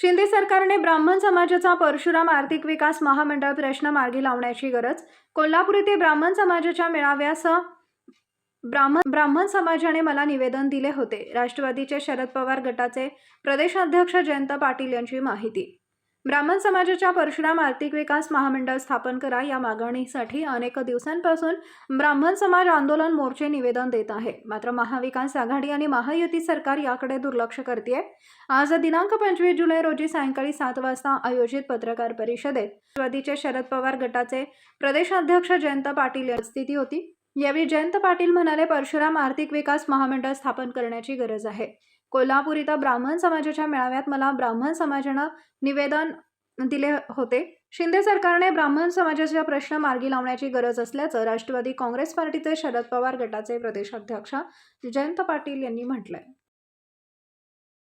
शिंदे सरकारने ब्राह्मण समाजाचा परशुराम आर्थिक विकास महामंडळ प्रश्न मार्गी लावण्याची गरज कोल्हापूर येथे ब्राह्मण समाजाच्या मेळाव्यास ब्राह्मण ब्राह्मण समाजाने मला निवेदन दिले होते. राष्ट्रवादीचे शरद पवार गटाचे प्रदेशाध्यक्ष जयंत पाटील यांची माहिती. ब्राह्मण समाजाच्या परशुराम आर्थिक विकास महामंडळ स्थापन करा या मागणीसाठी अनेक दिवसांपासून ब्राह्मण समाज आंदोलन मोर्चे निवेदन देत आहे. मात्र महाविकास आघाडी आणि महायुती सरकार याकडे दुर्लक्ष करते आज दिनांक पंचवीस जुलै रोजी सायंकाळी सात वाजता आयोजित पत्रकार परिषदेत राष्ट्रवादीचे शरद पवार गटाचे प्रदेशाध्यक्ष जयंत पाटील उपस्थिती होती. यावेळी जयंत पाटील म्हणाले परशुराम आर्थिक विकास महामंडळ स्थापन करण्याची गरज आहे. कोल्हापूर इथं ब्राह्मण समाजाच्या मेळाव्यात मला ब्राह्मण समाजानं निवेदन दिले होते. शिंदे सरकारने ब्राह्मण समाजाचा प्रश्न मार्गी लावण्याची गरज असल्याचं राष्ट्रवादी काँग्रेस पार्टीचे शरद पवार गटाचे प्रदेशाध्यक्ष जयंत पाटील यांनी म्हटलंय.